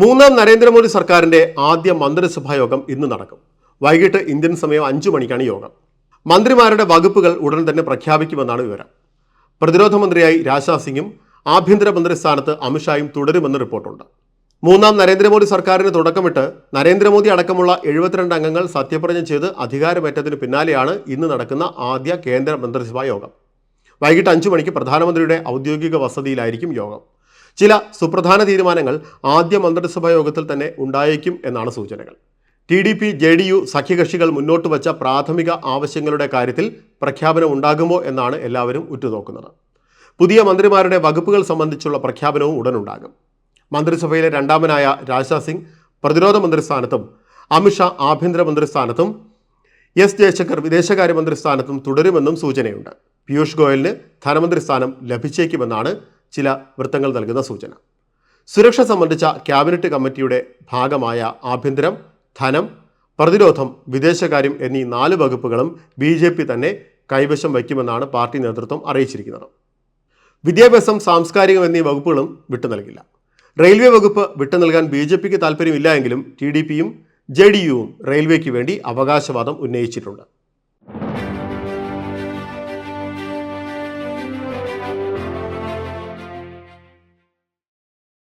മൂന്നാം നരേന്ദ്രമോദി സർക്കാരിന്റെ ആദ്യ മന്ത്രിസഭാ യോഗം ഇന്ന് നടക്കും. വൈകിട്ട് ഇന്ത്യൻ സമയം അഞ്ചു മണിക്കാണ് യോഗം. മന്ത്രിമാരുടെ വകുപ്പുകൾ ഉടൻ തന്നെ പ്രഖ്യാപിക്കുമെന്നാണ് വിവരം. പ്രതിരോധ മന്ത്രിയായി രാജ്നാഥ് സിംഗും ആഭ്യന്തരമന്ത്രി സ്ഥാനത്ത് അമിത്ഷായും തുടരുമെന്ന് റിപ്പോർട്ടുണ്ട്. മൂന്നാം നരേന്ദ്രമോദി സർക്കാരിന് തുടക്കമിട്ട് നരേന്ദ്രമോദി അടക്കമുള്ള എഴുപത്തിരണ്ട് അംഗങ്ങൾ സത്യപ്രതിജ്ഞ ചെയ്ത് അധികാരമേറ്റതിന് പിന്നാലെയാണ് ഇന്ന് നടക്കുന്ന ആദ്യ കേന്ദ്ര മന്ത്രിസഭാ യോഗം വൈകിട്ട് അഞ്ചു മണിക്ക് പ്രധാനമന്ത്രിയുടെ ഔദ്യോഗിക വസതിയിലായിരിക്കും യോഗം. ചില സുപ്രധാന തീരുമാനങ്ങൾ ആദ്യ മന്ത്രിസഭാ യോഗത്തിൽ തന്നെ ഉണ്ടായേക്കും എന്നാണ് സൂചനകൾ. T D P J D U സഖ്യകക്ഷികൾ മുന്നോട്ട് വച്ച പ്രാഥമിക ആവശ്യങ്ങളുടെ കാര്യത്തിൽ പ്രഖ്യാപനം ഉണ്ടാകുമോ എന്നാണ് എല്ലാവരും ഉറ്റുനോക്കുന്നത്. പുതിയ മന്ത്രിമാരുടെ വകുപ്പുകൾ സംബന്ധിച്ചുള്ള പ്രഖ്യാപനവും ഉടനുണ്ടാകും. മന്ത്രിസഭയിലെ രണ്ടാമനായ രാജ്നാഥ് സിംഗ് പ്രതിരോധ മന്ത്രിസ്ഥാനത്തും അമിത്ഷാ ആഭ്യന്തരമന്ത്രി സ്ഥാനത്തും എസ് ജയശങ്കർ വിദേശകാര്യമന്ത്രി സ്ഥാനത്തും തുടരുമെന്നും സൂചനയുണ്ട്. പീയൂഷ് ഗോയലിന് ധനമന്ത്രി സ്ഥാനം ലഭിച്ചേക്കുമെന്നാണ് ചില വൃത്തങ്ങൾ നൽകുന്ന സൂചന. സുരക്ഷ സംബന്ധിച്ച ക്യാബിനറ്റ് കമ്മിറ്റിയുടെ ഭാഗമായ ആഭ്യന്തരം ധനം പ്രതിരോധം വിദേശകാര്യം എന്നീ നാല് വകുപ്പുകളും ബി ജെ പി തന്നെ കൈവശം വയ്ക്കുമെന്നാണ് പാർട്ടി നേതൃത്വം അറിയിച്ചിരിക്കുന്നത്. വിദ്യാഭ്യാസം സാംസ്കാരികം എന്നീ വകുപ്പുകളും വിട്ടു നൽകില്ല. റെയിൽവേ വകുപ്പ് വിട്ടു നൽകാൻ ബി ജെ പിക്ക് താല്പര്യമില്ല എങ്കിലും ടി ഡി പിയും ജെ ഡി യുവും റെയിൽവേക്ക് വേണ്ടി അവകാശവാദം ഉന്നയിച്ചിട്ടുണ്ട്.